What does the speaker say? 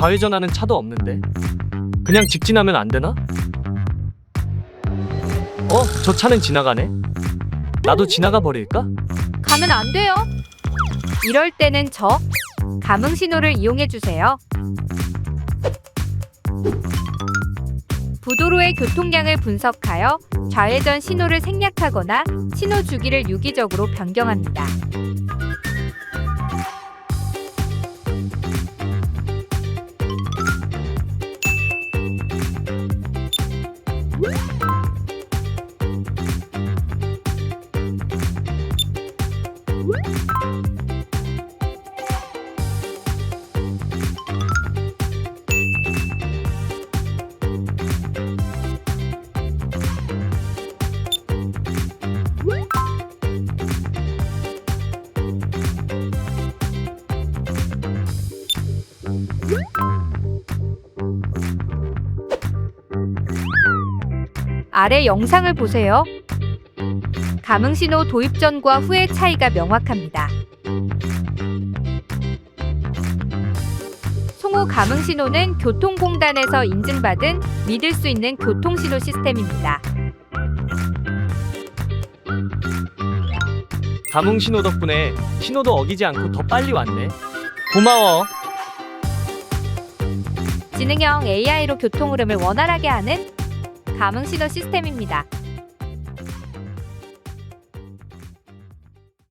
좌회전하는 차도 없는데. 그냥 직진하면 안 되나? 어, 저 차는 지나가네. 나도 지나가 버릴까? 가면 안 돼요. 이럴 때는 저 감응 신호를 이용해 주세요. 부도로의 교통량을 분석하여 좌회전 신호를 생략하거나 신호 주기를 유기적으로 변경합니다. 아래 영상을 보세요. 감응 신호 도입 전과 후의 차이가 명확합니다. 송호 감응 신호는 교통공단에서 인증받은 믿을 수 있는 교통신호 시스템입니다. 감응 신호 덕분에 신호도 어기지 않고 더 빨리 왔네. 고마워. 지능형 AI로 교통 흐름을 원활하게 하는 감응 신호 시스템입니다.